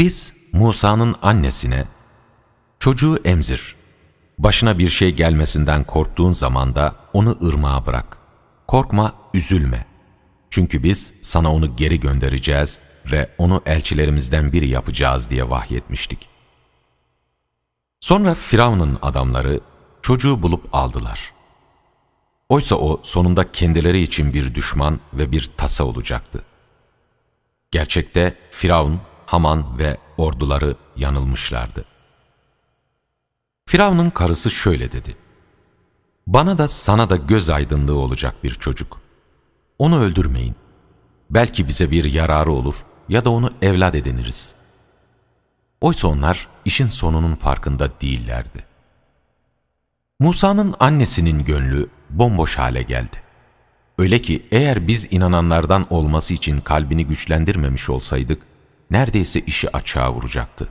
Biz Musa'nın annesine, çocuğu emzir, başına bir şey gelmesinden korktuğun zaman da onu ırmağa bırak. Korkma, üzülme. Çünkü biz sana onu geri göndereceğiz ve onu elçilerimizden biri yapacağız diye vahyetmiştik. Sonra Firavun'un adamları çocuğu bulup aldılar. Oysa o sonunda kendileri için bir düşman ve bir tasa olacaktı. Gerçekte Firavun, Haman ve orduları yanılmışlardı. Firavun'un karısı şöyle dedi. Bana da sana da göz aydınlığı olacak bir çocuk. Onu öldürmeyin. Belki bize bir yararı olur ya da onu evlat ediniriz. Oysa onlar işin sonunun farkında değillerdi. Musa'nın annesinin gönlü bomboş hale geldi. Öyle ki eğer biz inananlardan olması için kalbini güçlendirmemiş olsaydık, neredeyse işi açığa vuracaktı.